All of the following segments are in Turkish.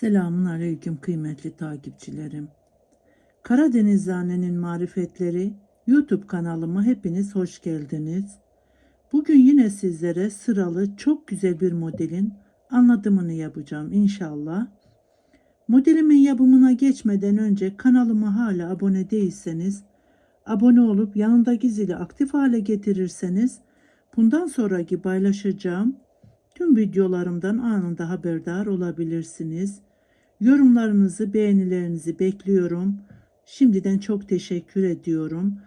Selamun aleyküm kıymetli takipçilerim. Karadeniz Anne'nin marifetleri YouTube kanalıma hepiniz hoş geldiniz. Bugün yine sizlere sıralı çok güzel bir modelin anlatımını yapacağım inşallah. Modelimin yapımına geçmeden önce kanalıma hala abone değilseniz abone olup yanındaki zili aktif hale getirirseniz bundan sonraki paylaşacağım tüm videolarımdan anında haberdar olabilirsiniz. Yorumlarınızı, beğenilerinizi bekliyorum. Şimdiden çok teşekkür ediyorum.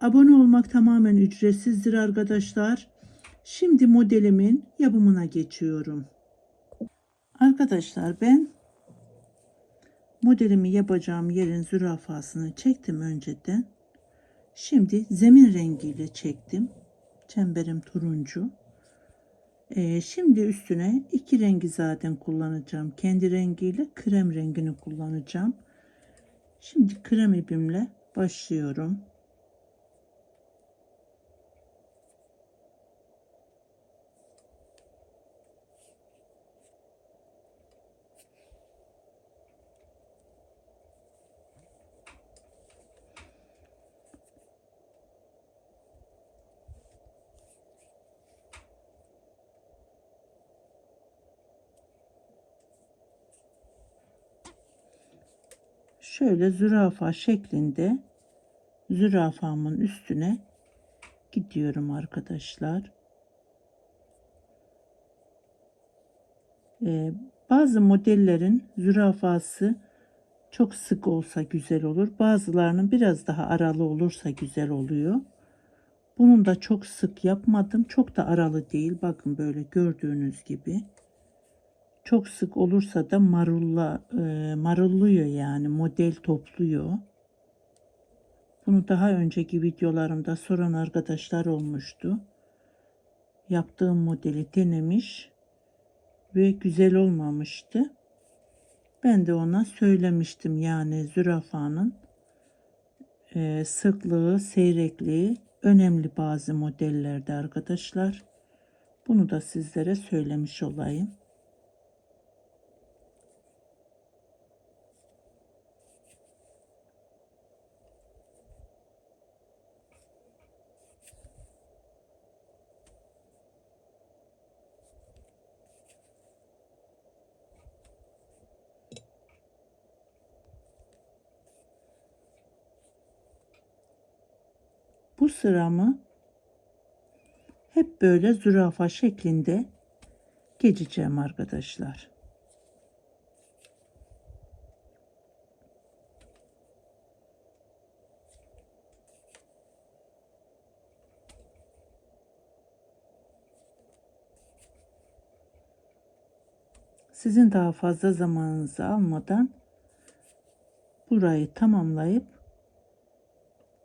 Abone olmak tamamen ücretsizdir arkadaşlar. Şimdi modelimin yapımına geçiyorum. Arkadaşlar ben modelimi yapacağım yerin zürafasını çektim önceden. Şimdi zemin rengiyle çektim. Çemberim turuncu. Ee, şimdi üstüne iki rengi zaten kullanacağım. Kendi rengiyle krem rengini kullanacağım. Şimdi krem ipimle başlıyorum. Şöyle zürafa şeklinde zürafamın üstüne gidiyorum arkadaşlar. Ee, bazı modellerin zürafası çok sık olsa güzel olur. Bazılarının biraz daha aralı olursa güzel oluyor. Bunun da çok sık yapmadım. Çok da aralı değil. Bakın böyle gördüğünüz gibi. Çok sık olursa da marulla e, marulluyor yani model topluyor. Bunu daha önceki videolarımda soran arkadaşlar olmuştu. Yaptığım modeli denemiş ve güzel olmamıştı. Ben de ona söylemiştim yani zürafanın e, sıklığı, seyrekliği önemli bazı modellerde arkadaşlar. Bunu da sizlere söylemiş olayım. Bu sıramı hep böyle zürafa şeklinde geçeceğim arkadaşlar. Sizin daha fazla zamanınızı almadan burayı tamamlayıp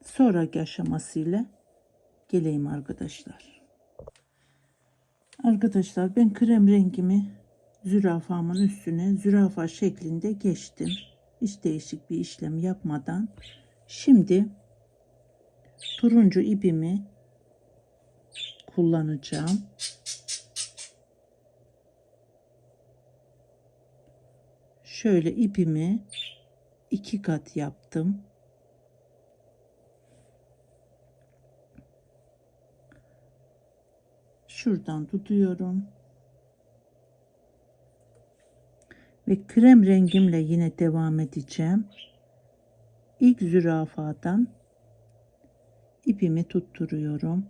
sonraki aşamasıyla geleyim arkadaşlar. Arkadaşlar ben krem rengimi zürafamın üstüne zürafa şeklinde geçtim. Hiç değişik bir işlem yapmadan. Şimdi turuncu ipimi kullanacağım. Şöyle ipimi iki kat yaptım. Şuradan tutuyorum. Ve krem rengimle yine devam edeceğim. İlk zürafadan ipimi tutturuyorum.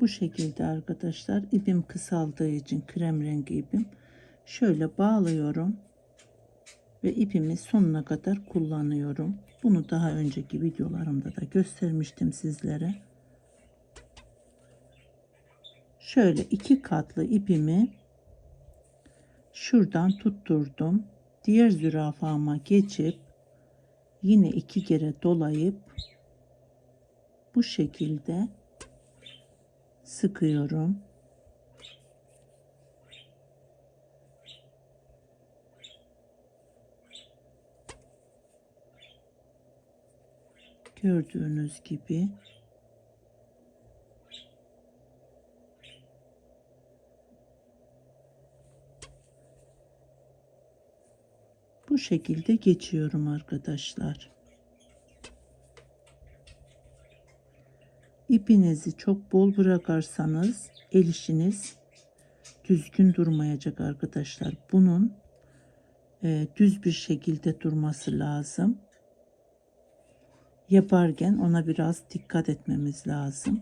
Bu şekilde arkadaşlar ipim kısaldığı için krem rengi ipim şöyle bağlıyorum ve ipimi sonuna kadar kullanıyorum. Bunu daha önceki videolarımda da göstermiştim sizlere. Şöyle iki katlı ipimi şuradan tutturdum. Diğer zürafama geçip yine iki kere dolayıp bu şekilde sıkıyorum. Gördüğünüz gibi bu şekilde geçiyorum arkadaşlar. İpinizi çok bol bırakarsanız el işiniz düzgün durmayacak arkadaşlar. Bunun e, düz bir şekilde durması lazım. Yaparken ona biraz dikkat etmemiz lazım.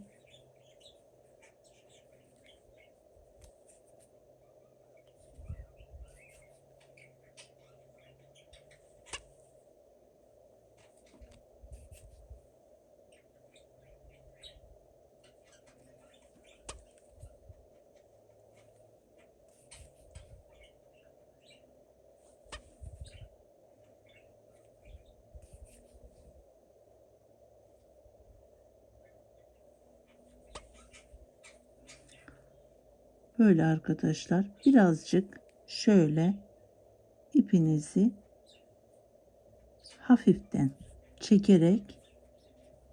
Böyle arkadaşlar birazcık şöyle ipinizi hafiften çekerek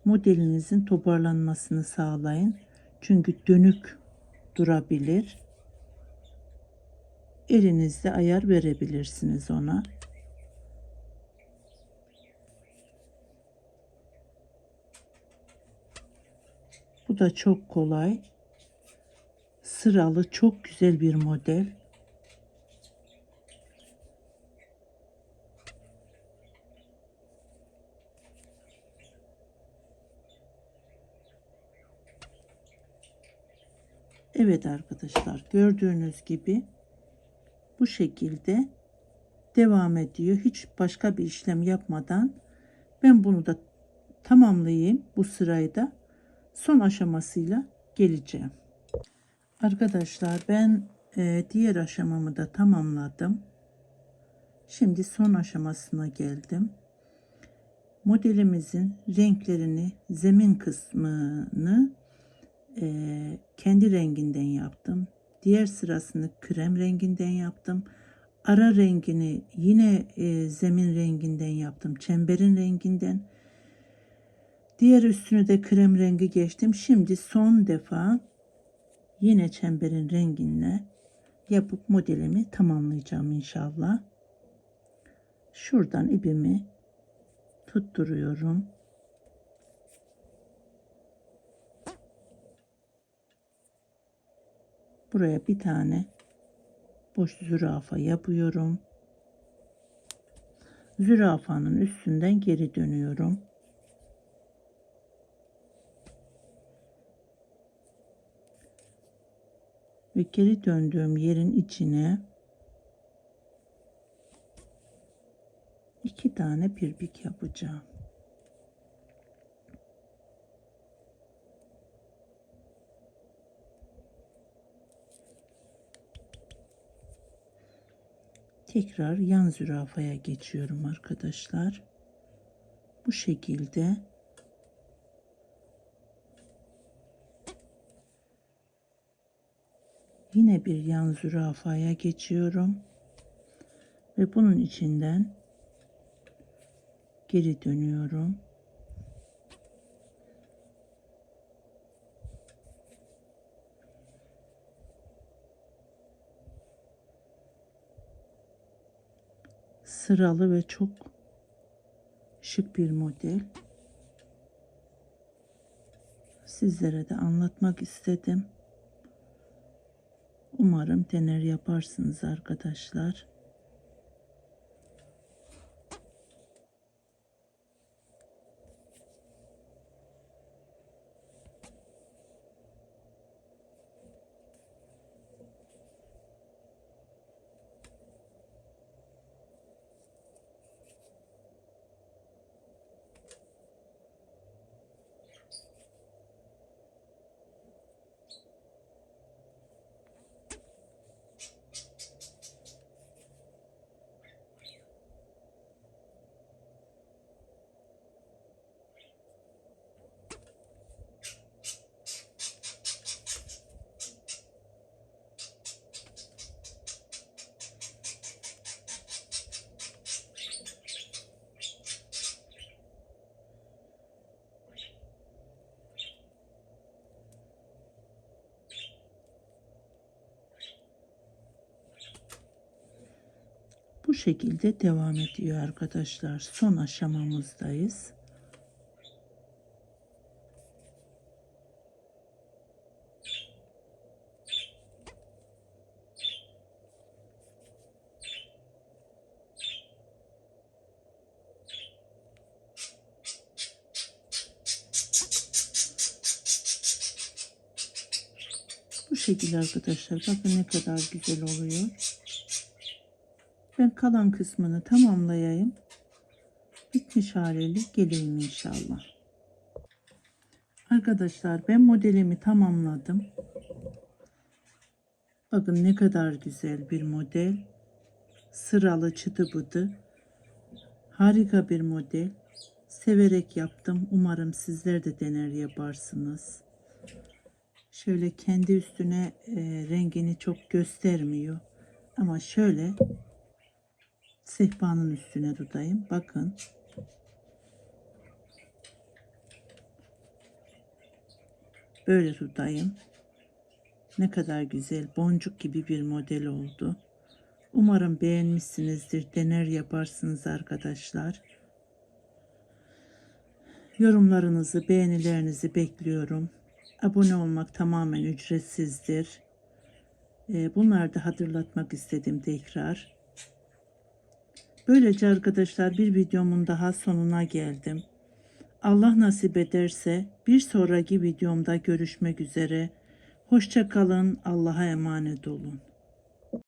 modelinizin toparlanmasını sağlayın. Çünkü dönük durabilir. Elinizde ayar verebilirsiniz ona. Bu da çok kolay sıralı çok güzel bir model. Evet arkadaşlar gördüğünüz gibi bu şekilde devam ediyor. Hiç başka bir işlem yapmadan ben bunu da tamamlayayım bu sırayı da son aşamasıyla geleceğim. Arkadaşlar ben e, diğer aşamamı da tamamladım. Şimdi son aşamasına geldim. Modelimizin renklerini, zemin kısmını e, kendi renginden yaptım. Diğer sırasını krem renginden yaptım. Ara rengini yine e, zemin renginden yaptım. Çemberin renginden. Diğer üstünü de krem rengi geçtim. Şimdi son defa yine çemberin renginle yapıp modelimi tamamlayacağım inşallah. Şuradan ipimi tutturuyorum. Buraya bir tane boş zürafa yapıyorum. Zürafanın üstünden geri dönüyorum. Ve geri döndüğüm yerin içine iki tane pirbik yapacağım. Tekrar yan zürafaya geçiyorum arkadaşlar. Bu şekilde Yine bir yan zürafaya geçiyorum. Ve bunun içinden geri dönüyorum. Sıralı ve çok şık bir model. Sizlere de anlatmak istedim. Umarım dener yaparsınız arkadaşlar. Şekilde devam ediyor arkadaşlar. Son aşamamızdayız. Bu şekilde arkadaşlar. Bakın ne kadar güzel oluyor. Ben kalan kısmını tamamlayayım. Bitmiş haliyle geleyim inşallah. Arkadaşlar ben modelimi tamamladım. Bakın ne kadar güzel bir model. Sıralı çıtı bıdı. Harika bir model. Severek yaptım. Umarım sizler de dener yaparsınız. Şöyle kendi üstüne e, rengini çok göstermiyor. Ama şöyle sehpanın üstüne tutayım. Bakın. Böyle tutayım. Ne kadar güzel boncuk gibi bir model oldu. Umarım beğenmişsinizdir. Dener yaparsınız arkadaşlar. Yorumlarınızı, beğenilerinizi bekliyorum. Abone olmak tamamen ücretsizdir. Ee, Bunları da hatırlatmak istedim tekrar. Böylece arkadaşlar bir videomun daha sonuna geldim. Allah nasip ederse bir sonraki videomda görüşmek üzere. Hoşça kalın. Allah'a emanet olun.